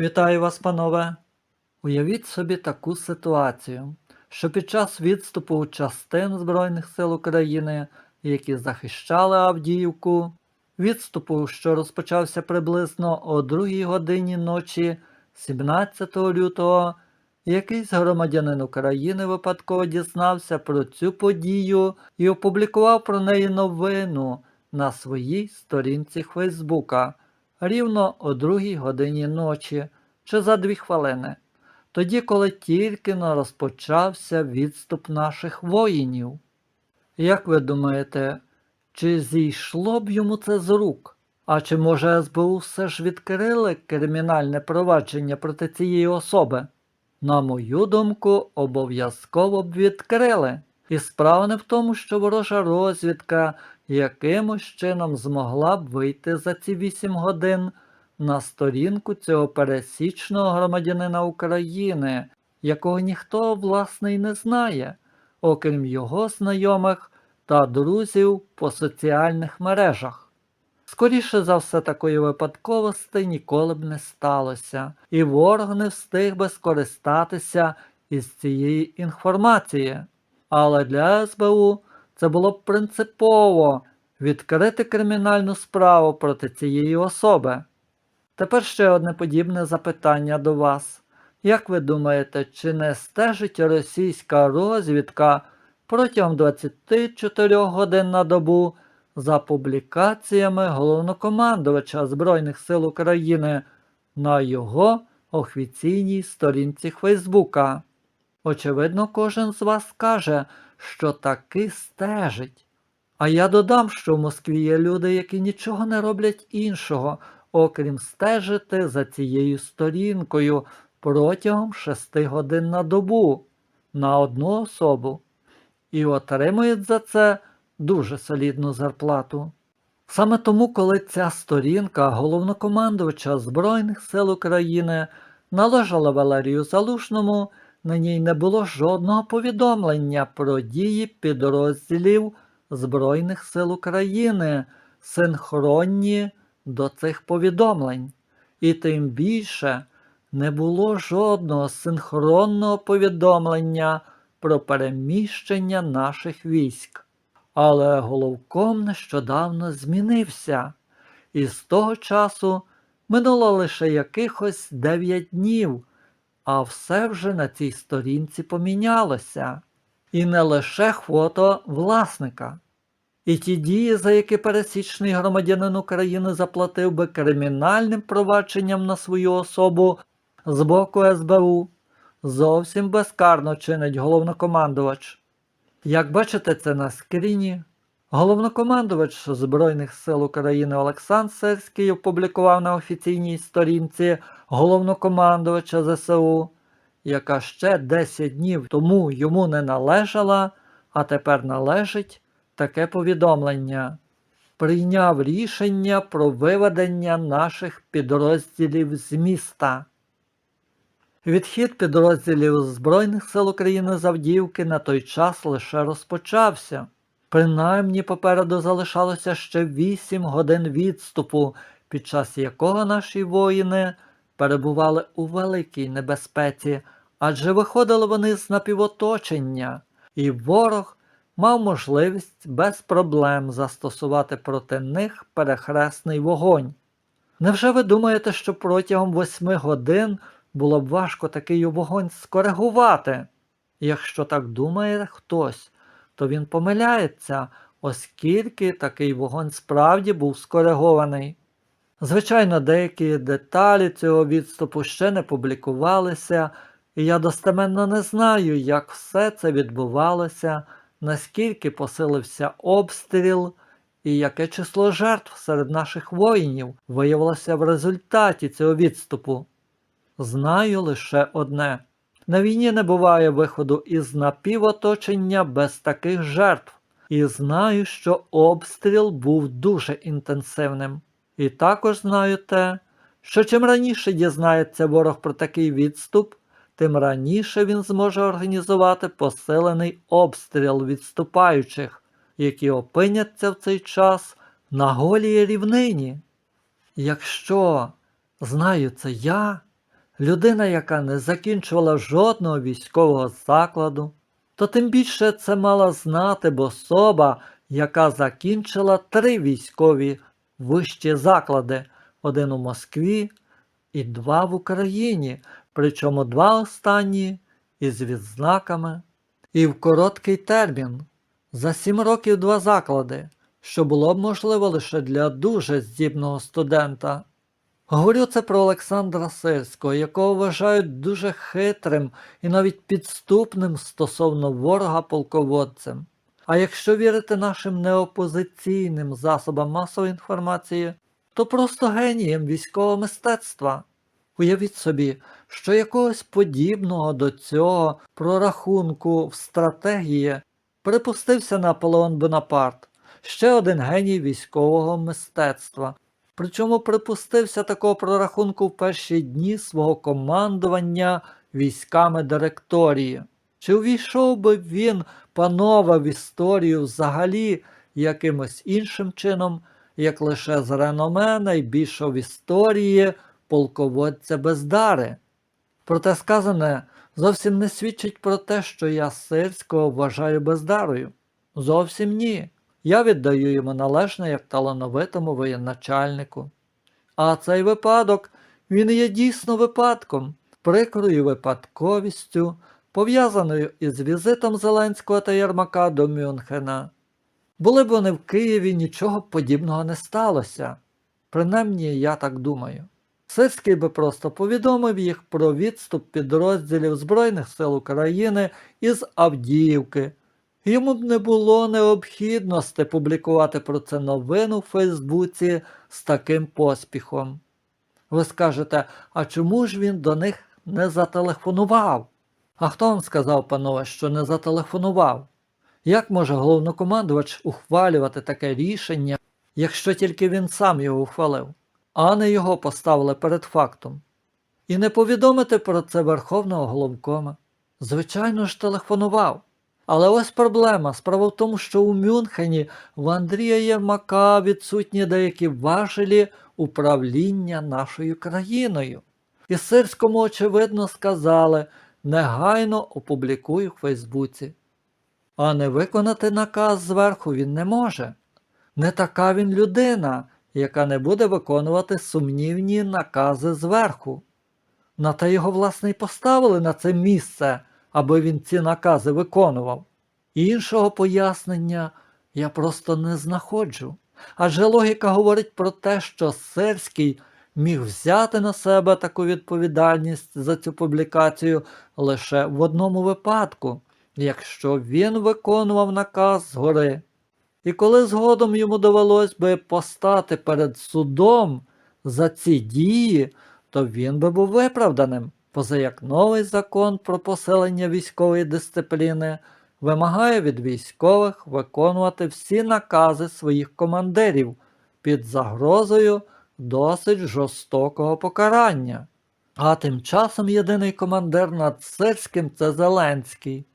Вітаю вас, панове. Уявіть собі таку ситуацію, що під час відступу частин Збройних сил України, які захищали Авдіївку, відступу, що розпочався приблизно о 2 годині ночі 17 лютого, якийсь громадянин України випадково дізнався про цю подію і опублікував про неї новину на своїй сторінці Фейсбука рівно о 2 годині ночі чи за 2 хвилини, тоді, коли тільки но розпочався відступ наших воїнів. Як ви думаєте, чи зійшло б йому це з рук? А чи може СБУ все ж відкрили кримінальне провадження проти цієї особи? На мою думку, обов'язково б відкрили. І справа не в тому, що ворожа розвідка якимось чином змогла б вийти за ці 8 годин на сторінку цього пересічного громадянина України, якого ніхто власне й не знає, окрім його знайомих та друзів по соціальних мережах. Скоріше за все, такої випадковості ніколи б не сталося, і ворог не встиг би скористатися із цієї інформації. Але для СБУ це було б принципово відкрити кримінальну справу проти цієї особи. Тепер ще одне подібне запитання до вас. Як ви думаєте, чи не стежить російська розвідка протягом 24 годин на добу за публікаціями головнокомандувача Збройних сил України на його офіційній сторінці Фейсбука? Очевидно, кожен з вас каже, що таки стежить. А я додам, що в Москві є люди, які нічого не роблять іншого, окрім стежити за цією сторінкою протягом 6 годин на добу на одну особу і отримують за це дуже солідну зарплату. Саме тому, коли ця сторінка головнокомандувача Збройних сил України належала Валерію Залушному, на ній не було жодного повідомлення про дії підрозділів Збройних сил України, синхронні до цих повідомлень. І тим більше не було жодного синхронного повідомлення про переміщення наших військ. Але головком нещодавно змінився, і з того часу минуло лише якихось 9 днів, а все вже на цій сторінці помінялося. І не лише фото власника. І ті дії, за які пересічний громадянин України заплатив би кримінальним провадженням на свою особу з боку СБУ, зовсім безкарно чинить головнокомандувач. Як бачите це на скріні, головнокомандувач Збройних сил України Олександр Сирський опублікував на офіційній сторінці головнокомандувача ЗСУ, яка ще 10 днів тому йому не належала, а тепер належить таке повідомлення. Прийняв рішення про виведення наших підрозділів з міста. Відхід підрозділів Збройних сил України з Авдіївки на той час лише розпочався. Принаймні попереду залишалося ще 8 годин відступу, під час якого наші воїни перебували у великій небезпеці, адже виходили вони з напівоточення, і ворог мав можливість без проблем застосувати проти них перехресний вогонь. Невже ви думаєте, що протягом 8 годин було б важко такий вогонь скоригувати? Якщо так думає хтось, то він помиляється, оскільки такий вогонь справді був скоригований. Звичайно, деякі деталі цього відступу ще не публікувалися, і я достеменно не знаю, як все це відбувалося, наскільки посилився обстріл і яке число жертв серед наших воїнів виявилося в результаті цього відступу. Знаю лише одне. На війні не буває виходу із напівоточення без таких жертв, і знаю, що обстріл був дуже інтенсивним. І також знаю те, що чим раніше дізнається ворог про такий відступ, тим раніше він зможе організувати посилений обстріл відступаючих, які опиняться в цей час на голій рівнині. Якщо знаю це я, людина, яка не закінчувала жодного військового закладу, то тим більше це мала знати б особа, яка закінчила три військові вищі заклади: один у Москві і два в Україні, причому два останні із відзнаками. І в короткий термін за сім років два заклади, що було б можливо лише для дуже здібного студента. Говорю це про Олександра Сирського, якого вважають дуже хитрим і навіть підступним стосовно ворога полководцем. А якщо вірити нашим неопозиційним засобам масової інформації, то просто генієм військового мистецтва. Уявіть собі, що якогось подібного до цього прорахунку в стратегії припустився Наполеон Бонапарт, ще один геній військового мистецтва. Причому припустився такого прорахунку в перші дні свого командування військами директорії. Чи увійшов би він, панове, в історію взагалі якимось іншим чином, як лише з реноме найбільшого в історії полководця Бездари? Проте сказане зовсім не свідчить про те, що я Сирського вважаю бездарою. Зовсім ні. Я віддаю йому належне як талановитому воєначальнику. А цей випадок він є дійсно випадком, прикрою випадковістю, пов'язаною із візитом Зеленського та Єрмака до Мюнхена. Були б вони в Києві, нічого подібного не сталося. Принаймні, я так думаю. Сирський би просто повідомив їх про відступ підрозділів Збройних сил України із Авдіївки. Йому б не було необхідності публікувати про це новину в Фейсбуці з таким поспіхом. Ви скажете, а чому ж він до них не зателефонував? А хто вам сказав, панове, що не зателефонував? Як може головнокомандувач ухвалювати таке рішення, якщо тільки він сам його ухвалив, а не його поставили перед фактом? І не повідомити про це Верховного головкома? Звичайно ж, телефонував. Але ось проблема. Справа в тому, що у Мюнхені в Андрія Єрмака відсутні деякі важелі управління нашою країною. І Сирському, очевидно, сказали негайно опублікуй у Фейсбуці. А не виконати наказ зверху він не може. Не така він людина, яка не буде виконувати сумнівні накази зверху. На те його власне й поставили на це місце, аби він ці накази виконував. Іншого пояснення я просто не знаходжу. Адже логіка говорить про те, що Сирський міг взяти на себе таку відповідальність за цю публікацію лише в одному випадку, якщо він виконував наказ згори. І коли згодом йому довелось би постати перед судом за ці дії, то він би був виправданим, поза як новий закон про посилення військової дисципліни вимагає від військових виконувати всі накази своїх командирів під загрозою досить жорстокого покарання. А тим часом єдиний командир над Сирським це Зеленський.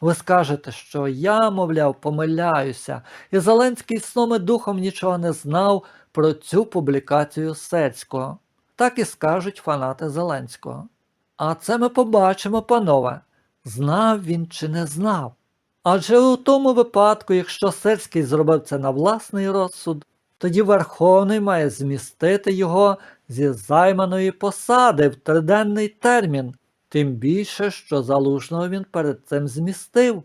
Ви скажете, що я, мовляв, помиляюся, і Зеленський сном і духом нічого не знав про цю публікацію Сецького. Так і скажуть фанати Зеленського. А це ми побачимо, панове, знав він чи не знав. Адже у тому випадку, якщо Сирський зробив це на власний розсуд, тоді Верховний має змістити його зі займаної посади в триденний термін, тим більше, що залужного він перед цим змістив,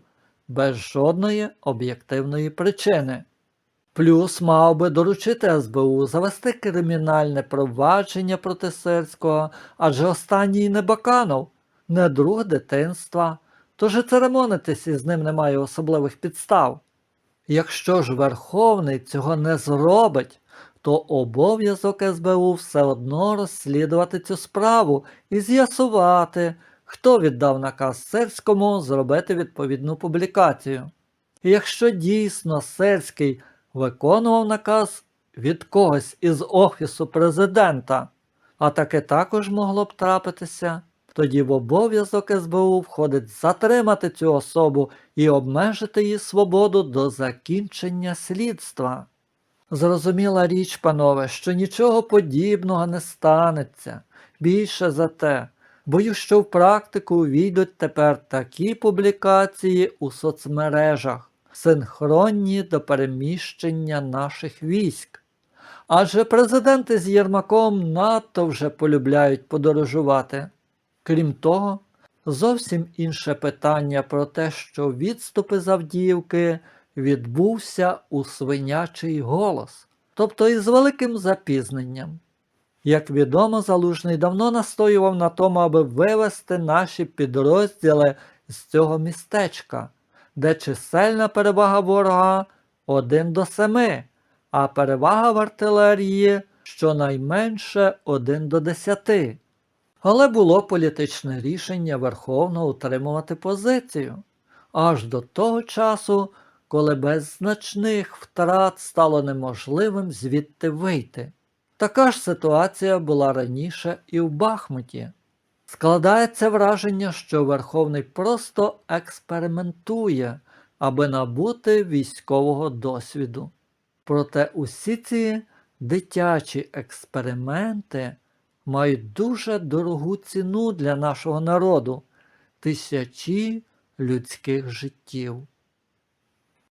без жодної об'єктивної причини. Плюс мав би доручити СБУ завести кримінальне провадження проти Сирського, адже останній не Баканов, не друг дитинства, тож і церемонитись із ним немає особливих підстав. Якщо ж Верховний цього не зробить, то обов'язок СБУ все одно розслідувати цю справу і з'ясувати, хто віддав наказ Сирському зробити відповідну публікацію. І якщо дійсно Сирський виконував наказ від когось із Офісу президента, а таке також могло б трапитися, тоді в обов'язок СБУ входить затримати цю особу і обмежити її свободу до закінчення слідства. Зрозуміла річ, панове, що нічого подібного не станеться. Більше за те, боюсь, що в практику війдуть тепер такі публікації у соцмережах, синхронні до переміщення наших військ. Адже президенти з Єрмаком надто вже полюбляють подорожувати. Крім того, зовсім інше питання про те, що відступи з відбувся у свинячий голос, тобто із великим запізненням. Як відомо, Залужний давно настоював на тому, аби вивести наші підрозділи з цього містечка, де чисельна перевага ворога 1 до 7, а перевага в артилерії щонайменше 1 до 10. Але було політичне рішення Верховного утримувати позицію аж до того часу, коли без значних втрат стало неможливим звідти вийти. Така ж ситуація була раніше і в Бахмуті. Складається враження, що Верховний просто експериментує, аби набути військового досвіду. Проте усі ці дитячі експерименти мають дуже дорогу ціну для нашого народу тисячі людських життів.